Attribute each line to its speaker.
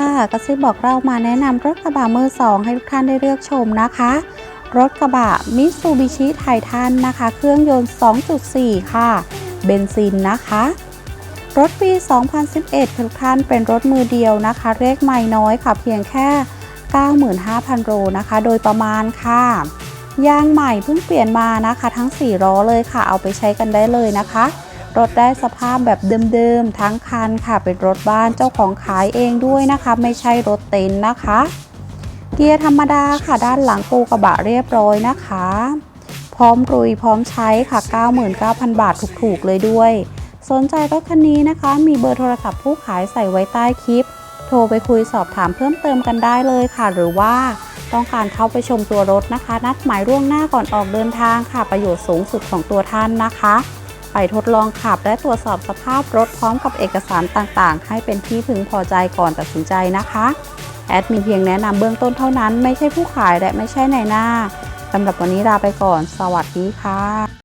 Speaker 1: ค่ะกระซิบบอกเรามาแนะนำรถกระบะมือสองให้ทุกท่านได้เลือกชมนะคะ รถกระบะมิตซูบิชิไททันนะคะ เครื่องยนต์ 2.4 ค่ะ เบนซินนะคะ รถปี 2011 ทุกท่านเป็นรถมือเดียวนะคะ เลขไม่น้อยค่ะ เพียงแค่ 95,000 โลนะคะ โดยประมาณค่ะ ยางใหม่เพิ่งเปลี่ยนมานะคะ ทั้ง 4 ล้อเลยค่ะ เอาไปใช้กันได้เลยนะคะ รถได้สภาพแบบเดิมๆทั้งคันค่ะ เป็นรถบ้านเจ้าของขายเองด้วยนะคะ ไม่ใช่รถเต็นท์นะคะ เกียร์ธรรมดาค่ะด้านหลังปูกระบะเรียบร้อยนะคะ พร้อมรุยพร้อมใช้ค่ะ 99,000 บาทถูกๆเลยด้วย สนใจรถคันนี้นะคะ มีเบอร์โทรศัพท์ผู้ขายใส่ไว้ใต้คลิป โทรไปคุยสอบถามเพิ่มเติมกันได้เลยค่ะ หรือว่าต้องการเข้าไปชมตัวรถนะคะ นัดหมายล่วงหน้าก่อนออกเดินทางค่ะ ประโยชน์สูงสุดของตัวท่านนะคะ ไปทดลองขับ และตรวจสอบสภาพรถพร้อมกับเอกสารต่างๆ ให้เป็นที่พึงพอใจก่อนตัดสินใจนะคะแอดมินเพียงแนะนำเบื้องต้นเท่านั้นไม่ใช่ผู้ขายและไม่ใช่ในายหน้าสำหรับวันนี้ลาไปก่อน สวัสดีค่ะ